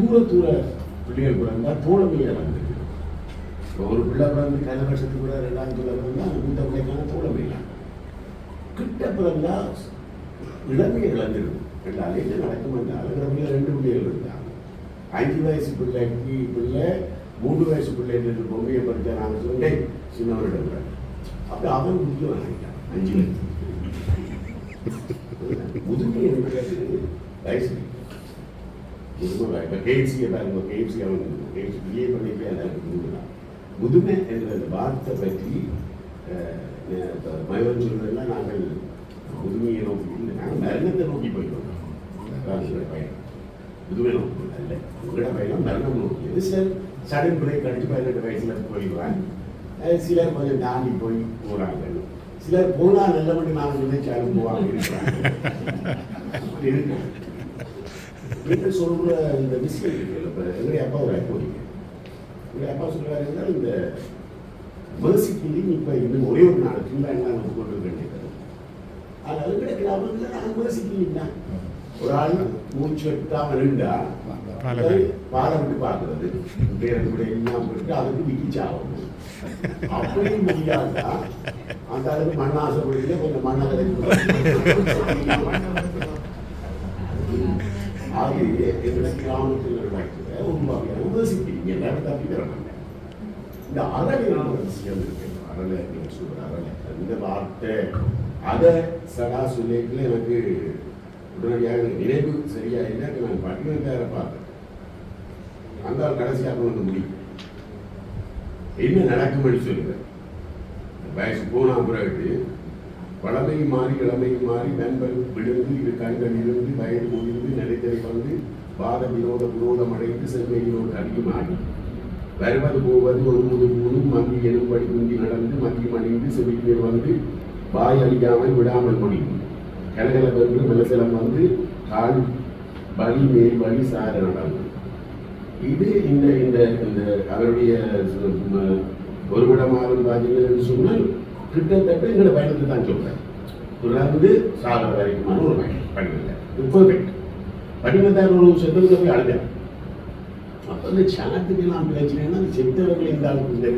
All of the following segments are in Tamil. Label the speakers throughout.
Speaker 1: தூர தூர பிள்ளைகள் பிறந்தா தோழமையை இழந்துருக்கு இப்போ ஒரு பிள்ளை பிறந்து கன வருஷத்துக்கு கூட ரெண்டாவது பிள்ளை பிறந்தா அந்த மூத்த பிள்ளைக்கான தோழமை இல்லை. கிட்ட பிறந்தா இளமையை இழந்துடும் ரெண்டாலே என்ன நடக்கும் இருக்கிற பிள்ளை ரெண்டு பிள்ளைகள் இருந்தாங்க. அஞ்சு வயசு பிள்ளைக்கு பிள்ளை மூணு வயசு பிள்ளை என்று பொம்மையை படித்தா நாங்கள் சொன்னேன் சின்னவரிடம் கூட. அப்படி அவன் முக்கியம் வாங்கிட்டான் அஞ்சு வயசு. முதுமை இருக்கிறது வயசு. முதுமை இப்போ கேஎஃப்சியை பாருங்க கேஎஃப்சி அவன் கேஎஃப்சி பிஏ பண்ணிட்டு எல்லாருக்கும் முதுமை முதுமை என்ற அந்த வார்த்தை பற்றி இப்போ சொல்றதுலாம் நாங்கள் முதுமையை நோக்கி இல்லை நாங்கள் மரணத்தை நோக்கி போயிட்டோம். அதான் பயணம். முதுமை நோக்கி அல்ல உங்களோட பயணம் மரணம் நோக்கியது சிலர் சடன் பிள்ளை கண்டிப்பாக பதினெட்டு வயசுல போயிடுவாங்க சிலர் கொஞ்சம் தாண்டி போய் போகிறாங்க சிலர் போனால் நல்ல மட்டும் நாங்கள் நினைச்சாலும் போவாங்க இருக்கிறாங்க நீங்க சொல்ற இந்த விஷயம் எங்களுடைய அப்பா ஒரு போறீங்க. எங்களுடைய அப்பா என்றால் இந்த mercy killing இப்ப இன்னும் ஒரே ஒரு நாள் ஃபுல்லாக நம்ம கொண்டு வேண்டியது. அதனால அவங்க நாங்கள் mercy killing தான் ஒரு ஆள் மூச்சு வெட்டாம இருந்தா
Speaker 2: பாலை
Speaker 1: விட்டு பார்க்கறது கூட எல்லாம் விட்டு அதுக்கு விக்கிச்சாகும் அப்படி முடியாதா அந்த அளவுக்கு மண்ணாசைப்படுங்க கொஞ்சம் மண்ணை ஆகவே எங்களை கிராமத்தில் நடக்கிற ஒரு வகையான உபசிக்கிறீங்க எல்லாரும் தப்பி பெற மாட்டேன் இந்த அறவை விஷயம் இருக்கு அறலை நீங்கள் சொல்ற அறலை அந்த வார்த்தை அதை சடா சொல்லிட்டு எனக்கு உடனடியாக நினைவு சரியா இல்லை நான் பட்டினத்தார பார்த்தேன் அந்த கடைசியாக கொண்டு வந்து முடியும் என்ன நடக்கும்னு சொல்லுவேன் வயசு போன பிறகு பழமை மாறி இளமை மாறி நண்பர் விழுந்து இது கண்கள் இருந்து வயது முடிந்து நிலைத்தலை வந்து வாத விரோத விரோதம் அடைந்து செல்வையினோடு அதிகமாகி வருவது போவது ஒரு முது மூணும் மந்தி எனும்படி முந்தி நடந்து மதியம் அணிந்து செவிக்கு வந்து வாய் அழியாமல் விடாமல் முடியும். கலகலவென்று மலசலம் வந்து கால் வலி மேல் வலி சார நடந்தது இது இந்த இந்த இந்த அவருடைய ஒரு விடமாறும் பார்த்தீங்கன்னு சொன்னால் கிட்டத்தட்ட எங்களோட பயணத்தை தான் சொல்றேன். தொடர்ந்து சாகர வரைக்குமான ஒரு பயணம் படிவத்தை பெர்ஃபெக்ட் படிவத்தார் ஒரு செத்தவங்க போய் அழுதேன். அப்போ இந்த சாத்துக்கு நான் பேசினேன்னா அந்த செத்தவர்கள் இந்த அளவுக்கு இந்த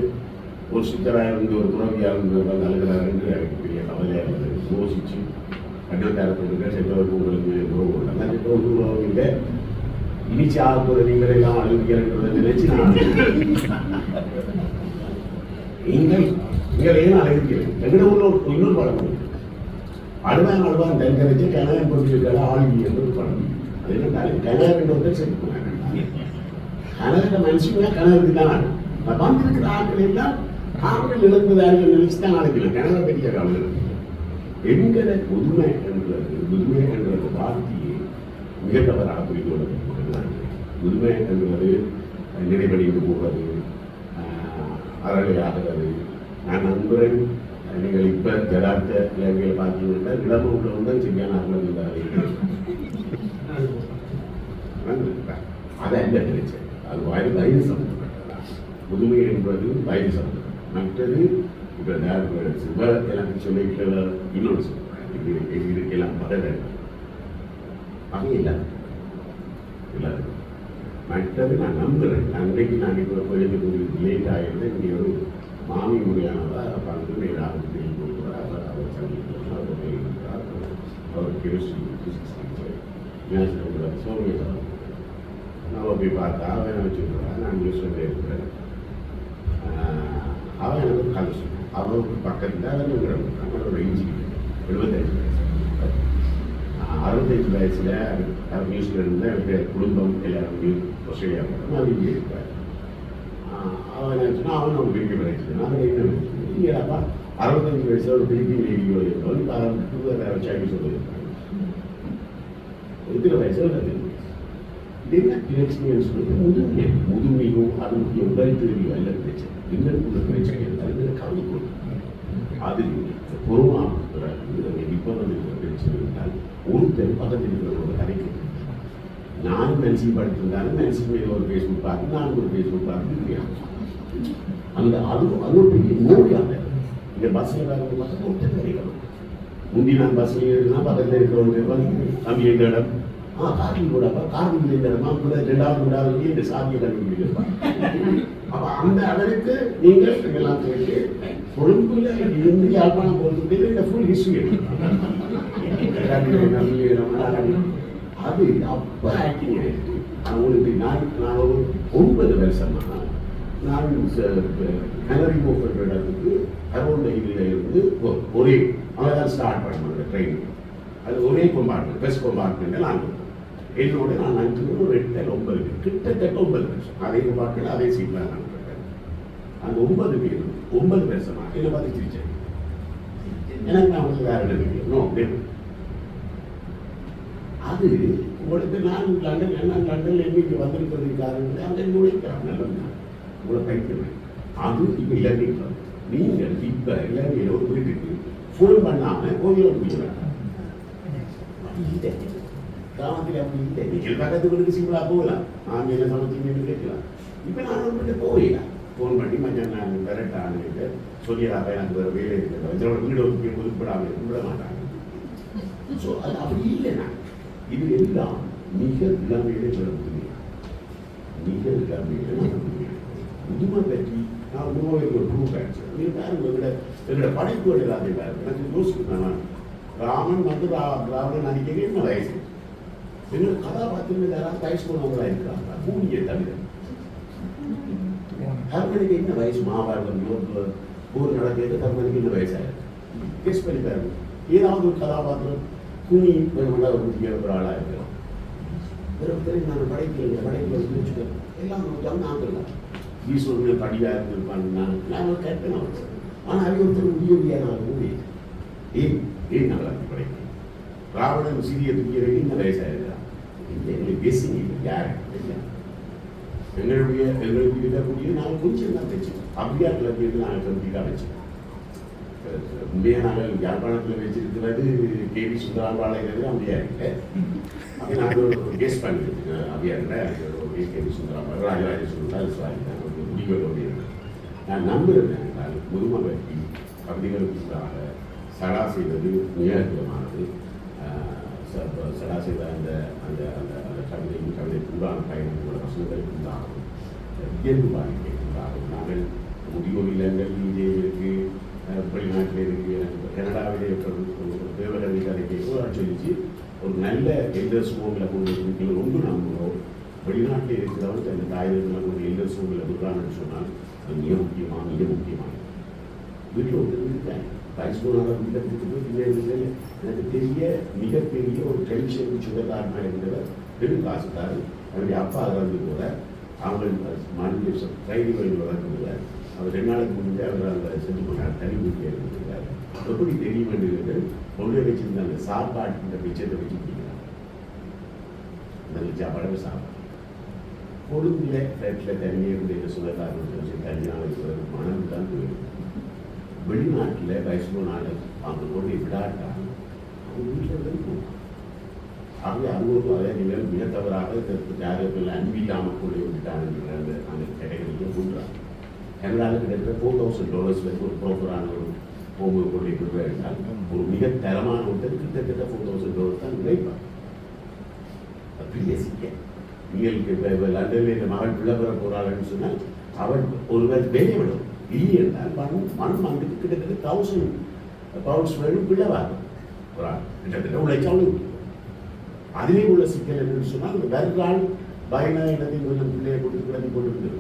Speaker 1: ஒரு சித்தராக இருந்து ஒரு துறவியாக இருந்து வந்து அழுகிறார் என்று எனக்கு பெரிய கவலையாக இருந்தது. யோசிச்சு படிவத்தாரத்துக்கு செத்தவர்கள் உங்களுக்கு உறவு உண்டு அந்த செத்தவர்கள் உறவு இல்லை. இனிச்சு ஆக நீங்கள் எல்லாம் அழுகிறன்றதை நினைச்சு நான் அழுகிறேன். நீங்கள் நீங்கள் ஏன் எங்கட ஊர்ல ஒரு இன்னொரு படம் அடுவான் அடுவான் அழுவான் தென்கரைச்சு கனகன் ஆழ்வி என்று ஒரு படம். அது என்ன கனகன் என்று ஒருத்தர் செத்து போனாங்க கனகத்தை மனுஷங்க கனகத்துக்கு தான் ஆடும் நான் வந்திருக்கிற ஆட்கள் எல்லாம் ஆட்கள் இழந்ததாக நினைச்சு தான் அழைக்கலாம் கனக பெரிய காலம் எங்கட புதுமை என்றது புதுமை என்றது வார்த்தையை மிக தவறாக புரிந்து கொள்ள புதுமை என்பது நினைவடைந்து போவது அறவையாகிறது நான் நம்புகிறேன் நீங்கள் இப்போ ஜடார்த்த இலங்கையில் பார்த்தீங்கன்னா இளம உள்ளவங்க தான் சரியான அகலம் அது என்ன பிரச்சனை. அது வாய் வயது சம்பந்தப்பட்டதா? புதுமை என்பது வயது சம்பந்தம் மற்றது இப்போ நேரம் சிவ எனக்கு சொல்லிட்டு இன்னொன்று சொல்கிறேன் இது இது இதுக்கெல்லாம் பதவி அவங்க இல்லை இல்லை மற்றது நான் நம்புகிறேன் அன்றைக்கு நான் இப்போ போயிட்டு லேட் ஆகிருந்தேன் இங்கே ஒரு மாமி முறையானதா பங்கு நேராக போய் கொடுக்குறார். அவர் அவர் சந்திக்கிறார். அவர் போயிருக்கிறார் அவர் கெமிஸ்ட்ரி ஃபிசிக்ஸ் டீச்சர் நேஷனல் சோமியா நம்ம போய் பார்த்தா அவன் வச்சுருக்கிறான் நான் நியூஸில் இருக்கிறேன் அவன் எனக்கு கதை சொன்னான் அவனுக்கு பக்கத்தில் அவன் அவனோட இன்ஜினியர் எழுபத்தஞ்சு வயசு. அறுபத்தஞ்சு வயசில் அவர் நியூஸ்ல இருந்து எனக்கு குடும்பம் எல்லாரும் ஆஸ்திரேலியா போகிறோம் அது இங்கே இருப்பார் அவன் நினச்சுன்னா அவன் நம்ம பிலிப்பி வயசு என்ன இல்லையாப்பா அறுபத்தஞ்சு வயசுல ஒரு பிலிப்பின் லேடியோ இருக்கோம் இப்போ அதை சைனீஸ் சொல்லியிருப்பாங்க இருக்கிற வயசுல அது இது என்ன முதுமை முதுமையும் அதனுடைய உடல் திரும்பியும் அல்ல பிரச்சனை எங்களுக்குள்ள பிரச்சனை அது கவனிக்கணும் அது கொரோனா இப்போ வந்து பிரச்சனை என்றால் ஒருத்தர் பக்கத்தில் இருக்கிறவங்க கதைக்கு நான் மென்சிங் படித்திருந்தாலும் மென்சிங் மேல ஒரு ஃபேஸ்புக் பார்த்து நான் ஒரு ஃபேஸ்புக் பார்த்து இல்லையா அந்த அது அது ஒரு பெரிய நோய் அந்த இந்த பஸ்ஸில் வேறு பார்த்தா ஒருத்தர் கிடைக்கணும் முந்தி நான் பஸ்ஸில் ஏறினா பக்கத்தில் இருக்கிறவங்க வந்து தம்பி எந்த இடம்? ஆ காட்டில் கார்கில் கூட அப்ப கார்கில் இல்லைமா முதல் ரெண்டாவது மூணாவது இந்த சாதியை கண்டுபிடிக்கிறப்பா அப்போ அந்த அளவுக்கு நீங்கள் இதெல்லாம் கேட்டு கொழும்புல இருந்து யாழ்ப்பாணம் போகிறது இந்த ஃபுல் ஹிஸ்ட்ரி அது அப்ப ஆக்டிங் ஆயிடுச்சு அவங்களுக்கு நான் நான் ஒன்பது வருஷமாக நான் கலரி போக்குற இடத்துக்கு அரௌண்ட் இருந்து ஒ- ஒரே அவ்வளோதான் ஸ்டார்ட் பண்ணுவாங்க ட்ரெயினிங் அது ஒரே கொம்பார்ட்மெண்ட் பெஸ்ட் கொம்பார்ட்மெண்ட்டில் நான் என்னோட நான் அஞ்சு ஒரு எட்டு ஒன்பது பேர் கிட்டத்தட்ட ஒன்பது வருஷம். அதே கொம்பார்ட்மெண்ட் அதே சீட்டில் நான் இருக்கேன் அந்த ஒன்பது பேர் ஒன்பது வருஷமாக என்னை பார்த்து சிரிச்சேன் எனக்கு நான் வந்து வேற என்ன நோ அது உங்களுக்கு நான் லண்டன் என்ன லண்டன்ல என்னைக்கு வந்திருக்கிறது காரணம் அங்கே உங்களை பயிற்சிடுவேன் அது இப்போ இலங்கைக்கு நீங்கள் இப்போ இலங்கையில் ஒரு வீட்டுக்கு ஃபோன் பண்ணாமல் கோயிலை முடிச்சுறாங்க கிராமத்தில் அப்படி இல்லை. நீங்கள் பக்கத்து வீட்டுக்கு சிம்பிளாக போகலாம். நாங்கள் என்ன சமைச்சிங்கன்னு கேட்கலாம். இப்போ நான் ஒரு போகல. ஃபோன் பண்ணி மஞ்சள் நான் விரட்டான்னு சொல்லிடுறாங்க எனக்கு வேறு வேலை இருக்குது இதோட வீடு ஒதுக்கி ஒதுக்கப்படாமல் விட மாட்டாங்க. ஸோ அது அப்படி இல்லை. நான் எல்லாம் மிக இளமையிலே நடக்குது மிக இளமையிலே நடக்குது புதுமை பற்றி நான் உண்மையை ஒரு ப்ரூவ் ஆயிடுச்சு நீங்கள் பாருங்க எங்களோட எங்களோட படைப்புகள் எல்லாத்தையும் பாருங்க. எனக்கு யோசிக்கிறேன் நான் ராமன் வந்து ரா- ராவணன் நடிக்க என்ன வயசு? எங்களோட கதாபாத்திரங்கள் யாராவது வயசு போனவங்களா இருக்கிறாங்க பூமியை தவிர. கர்மனுக்கு என்ன வயசு? மகாபாரதம் போர் நடக்கிறது கர்மனுக்கு என்ன வயசாயிருக்கு? கெஸ் பண்ணி பாருங்க. ஏதாவது ஒரு கதாபாத்திரம் குனி வேணும்னா ஒரு முக்கிய ஒரு ஆளாக இருக்கிறோம் நான் படைக்கல வச்சுக்க எல்லாம் ஜம் ஆகலாம் ஈஸ்வரனை படியாக இருந்திருப்பாங்க நான் நான் கேட்பேன் அவருக்கு ஆனால் அவங்க ஒருத்தர் உதவியான முடியாது ஏன்? ஏன் நல்லா படைக்கணும் ராவணன் சிறிய துக்கிய என்ன வயசாயிருக்கிறான். இல்லை எங்களுக்கு பேசுங்க இல்லை யார் எங்களுடைய எங்களுக்கு இருக்கக்கூடிய நாங்கள் கொஞ்சம் தான் தைச்சோம் அப்படியா கிளப்பியது நாங்கள் கம்ப்ளீட்டாக வச்சோம் உண்மையா நாங்கள் யாழ்ப்பாணத்தில் வச்சிருக்கிறது கேவி சுந்தராம்பாளையங்கிறது அப்படியா இல்லை அப்படி நாங்கள் ஒரு கேஸ் பண்ணிருக்கோம் அப்படியா இல்லை ஒரு கேவி சுந்தராம்பாள். ராஜராஜ சுந்தர் சுவாமி நாங்கள் ஒரு முடிவுகள் நான் நம்புகிறேன் நான் முதுமை பற்றி கவிதைகளுக்காக சடா செய்தது மிக அற்புதமானது ச- சடா செய்த அந்த அந்த அந்த அந்த கவிதை கவிதைக்கு உண்டான பயணங்களோட வசனங்களுக்கு உண்டாகும். இயல்பு வாழ்க்கை உண்டாகும். நாங்கள் முதியோர் இல்லங்கள் இங்கே இருக்குது வெளிநாட்டில் இருக்கு எனக்கு கனடாவிலே ஒரு தேவரவி கதைக்கு கூட சொல்லிச்சு ஒரு நல்ல எல்டர்ஸ் ஹோமில் கொண்டு இருக்கிற ரொம்ப நம்புகிறோம் வெளிநாட்டில் இருக்கிறவங்க அந்த தாயகத்தில் ஒரு எல்டர்ஸ் ஹோமில் விடுறாங்கன்னு சொன்னால் அது மிக முக்கியமாக மிக முக்கியமானது. வீட்டில் ஒன்று இருக்கேன் வயசு போனாலும் வீட்டில் கொடுத்து பின்னாடி எனக்கு பெரிய மிகப்பெரிய ஒரு டென்ஷன் சுகதாரமாக இருந்தவர். பெரும் காசுக்காரர் அவருடைய அப்பா இறந்து கூட அவங்க மனைவி ட்ரைனிங் வழி வளர்க்குறதுல அவர் ரெண்டு நாளைக்கு முன்னே அவர் அந்த செஞ்சு போனார் தனி வீட்டில் இருந்திருக்காரு எப்படி தெரியும் என்று கொள்கை வச்சிருந்த அந்த சாப்பாட்டு இந்த பிச்சத்தை வச்சு பிடிக்கிறாங்க நல்ல சாப்பாடு. சாப்பாடு கொழும்புல ஃப்ளைட்டில் தனியாக இருந்த சுகதாரம் வச்சு தனியாக இருக்கிற மனம் தான் போயிடும் வெளிநாட்டில் வயசு நாள் அவங்க கொண்டு விடாட்டாங்க. அவங்க வீட்டில் தான் போவாங்க ஆகவே அங்கே ஒரு அதே நீங்கள் மிக தவறாக ஜாதகத்தில் அன்பில்லாமல் கொண்டு விட்டுட்டாங்க அந்த அந்த கேட்டகரிக்கு கொண்டுறாங்க எங்களால் கிட்டத்தட்ட ஃபோர் தௌசண்ட் டாலர்ஸ் வரைக்கும் ஒரு ப்ராப்பரான ஒரு ஹோம் கொண்டு கொடுக்க இருந்தால் ஒரு மிக தரமான ஒருத்தர் கிட்டத்தட்ட ஃபோர் தௌசண்ட் டாலர்ஸ் தான் நினைப்பாங்க அப்படி சிக்கல். உங்களுக்கு இப்போ இப்போ லண்டனில் இந்த மகள் பிள்ளை பெற போகிறாள்னு சொன்னால் அவள் ஒருவர் வெளியே விடும் இல்லை என்றால் மண் மண் மண்டுக்கு கிட்டத்தட்ட தௌசண்ட் பவுண்ட்ஸ் வேணும் பிள்ளை வாங்கும் ஒரு ஆள் கிட்டத்தட்ட உழைச்சாலும் அதிலே உள்ள சிக்கல் என்னன்னு சொன்னால் இந்த வேறாள் பயனா இடத்தில் கொஞ்சம் பிள்ளையை கொண்டு கிளம்பி கொண்டு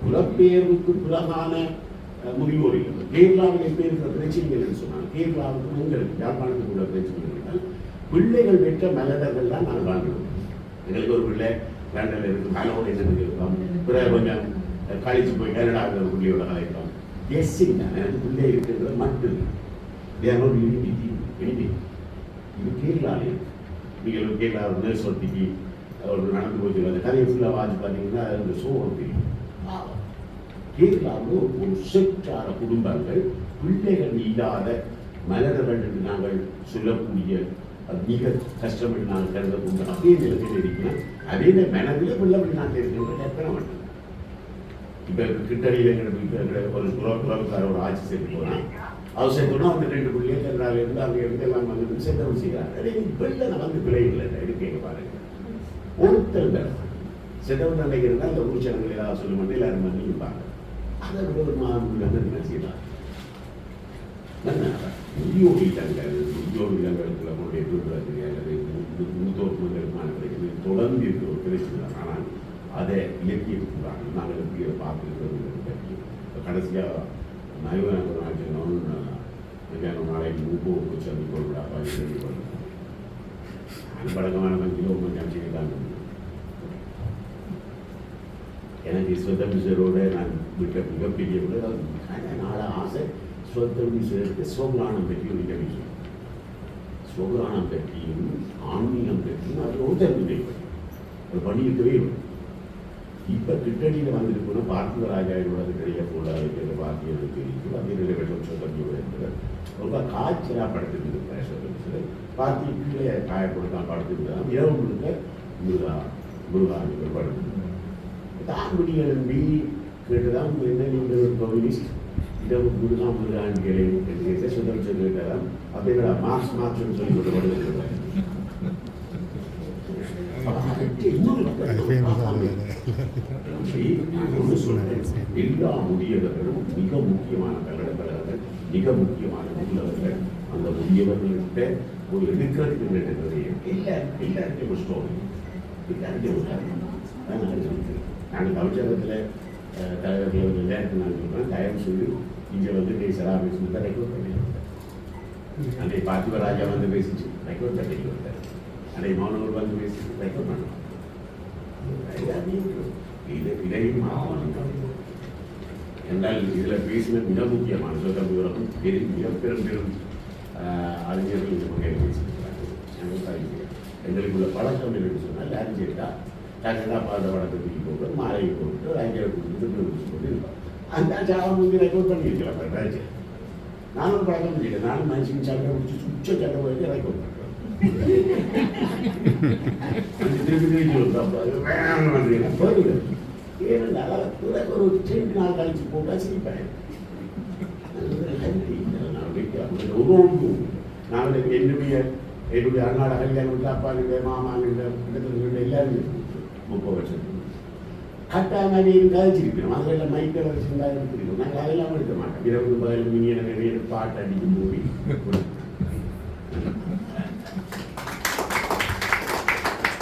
Speaker 1: புலப்பெயர்வுக்கு புலமான அஹ், முதியோர் கேரளாவில் எப்படி இருக்கிற பிரச்சனைகள் என்று சொன்னால் கேரளாவுக்கு உங்களுக்கு யாழ்ப்பாணத்துக்கு உள்ள பிரச்சனைகள் என்றால் பிள்ளைகள் பெற்ற மலடர்கள் தான் நாங்கள் வாங்கணும் எங்களுக்கு ஒரு பிள்ளை லண்டனில் இருக்கு. மனோட என்ன இருக்கோம் பிறகு கொஞ்சம் காலேஜ் போய் கனடாவில் ஒரு பிள்ளையோட கலைக்கிறோம் எஸ்ஸிங் தான் எனக்கு பிள்ளை இருக்கிறது மட்டும் தேவனோட யூனிட்டி யூனிட்டி. இது கேரளாவில் இருக்கு. நீங்கள் கேரளா நர்ஸ் ஒரு நடந்து போச்சு அந்த கதையை ஃபுல்லாக வாட்சி பார்த்தீங்கன்னா அந்த சோகம் தெரியும் கேரளாவில் ஒரு செட்டான குடும்பங்கள் பிள்ளைகள் இல்லாத மலர்கள் என்று நாங்கள் சொல்லக்கூடிய மிக கஷ்டம் என்று நாங்கள் கருதக்கூடிய அதே நிலத்தில் இருக்கிறோம். அதே மனதில் பிள்ளை வெளிநாட்டில் இருக்கிறவங்க கற்பனை பண்ணுறோம் இப்போ கிட்டடியில் எங்களுக்கு ஒரு குரோ குரோக்கார ஒரு ஆட்சி செய்து போனால் அவர் சேர்த்தோன்னா அந்த ரெண்டு பிள்ளைகள் இருந்து அங்கே இருந்து எல்லாம் வந்து சென்றவன் செய்கிறார். நான் வந்து பிள்ளை இல்லை. எடுக்க பாருங்க. ஒருத்தர் தான் சென்றவன் நினைக்கிறதா இந்த ஊச்சனங்கள் ஏதாவது சொல்ல மாட்டேன் எல்லாரும் வந்து அதை ஒரு மாதிரி என்ன செய்யலாம் முதியோர் இல்லங்கள் முதியோர் இல்லங்களுக்குள்ள கொண்டு எதிர்க்கிறது அல்லது மூத்தோர் கிடைக்கிறது தொடர்ந்து இருக்கிற ஒரு பிரச்சனை தான். ஆனால் அதை இலக்கியத்துக்குள்ளாங்க நாங்கள் எப்படி அதை பற்றி கடைசியாக நயவன நாட்டினோம் நாளைக்கு மூப்பு வச்சு அன்பழகமான ரெடி பண்ணுறோம் அன்படக்கமான பஞ்சில் எனக்கு ஸ்வதம் சேரோட நான் விட்ட மிகப்பெரிய விட நாள ஆசை ஸ்வதம் சேர்த்து சோகரானம் பற்றி ஒரு விஷயம் சோகரானம் பற்றியும் ஆன்மீகம் பற்றியும் அது ரொம்ப தெரிஞ்சு ஒரு பண்ணியிருக்கவே இப்போ கிட்டடியில் வந்திருக்கணும் பார்த்திவராஜாவோட கிடையாது போல இருக்கிற பாக்கியம் தெரியும் அது நிறைவேற்றம் சொல்லக்கூடிய இருக்கிறது ரொம்ப காய்ச்சலாக படுத்துருந்து பேசுறது பார்த்து கீழே காயப்படுத்தான் படுத்துருந்தான் இரவு முழுக்க முருகா முருகாமிகள் நீங்கள் தாக்குடி எழும்பி கேட்டுதான் என்ன நீங்கள் ஒரு பகுதி? இரவு முருகா முருகான் கேளு கேட்டதான் அப்படிங்கிற மார்க்ஸ் மார்க்ஸ்னு சொல்லி கொண்டு வருகிறது எல்லா முதியவர்களும் மிக முக்கியமான தலைவர்களாக மிக முக்கியமான உள்ளவர்கள் அந்த முதியவர்கள்கிட்ட ஒரு எடுக்கிறதுக்கு வேண்டியது எல்லாரும் எல்லாருக்கும் ஒரு ஸ்டோரி எல்லாருக்கும் ஒரு நாங்கள் தமிழகத்தில் தலைவர்கள் வந்து எல்லாருக்கும் நான் சொல்கிறேன் தயவு செய்து இங்கே வந்து பேசுகிறா பேசுறது ரெக்கார்ட் பண்ணி அன்றைய பார்த்திவராஜா வந்து பேசிச்சு ரெக்கார்ட் பண்ணி வந்தார். அன்றைய மாணவர் வந்து பேசிச்சு ரெக்கார்ட் பண்ணலாம் இது இதையும் என்றால் இதில் பேசின மிக முக்கியமான சொந்த விவரம் பெரிய மிக பெரும் பெரும் அறிஞர்கள் இந்த வகையில் பேசியிருக்கிறாங்க எங்களுக்குள்ள பழக்கம் என்னன்னு சொன்னால் அறிஞர்டா டக்குனா பாத படத்துக்கு போட்டு மாலையை போட்டு அறிஞரை கொடுத்துட்டு சொல்லி இருப்பாங்க அந்த சாவம் வந்து ரெக்கார்ட் பண்ணியிருக்கலாம் நானும் பழக்கம் பண்ணிட்டேன் நானும் மனுஷன் சட்டை முடிச்சு சுச்ச சட்டை போயிட்டு ரெக்கார்ட் பண்ணேன் ஒரு ரெண்டு நாள் கழிச்சு போட்டா சிரிப்பேன் நான் என்னுடைய என்னுடைய அண்ணாட கல்யாணம் அப்பா கிட்ட மாமா கிட்ட எல்லாரும் முப்பது வருஷம் கதைச்சிருக்கணும் அதில் மைக்கில் வச்சுருந்தா எடுத்துருக்கோம் நாங்கள் அதெல்லாம் எடுக்க மாட்டோம். இரவு பகல் மினியன பாட்டு அடிக்கும் போய்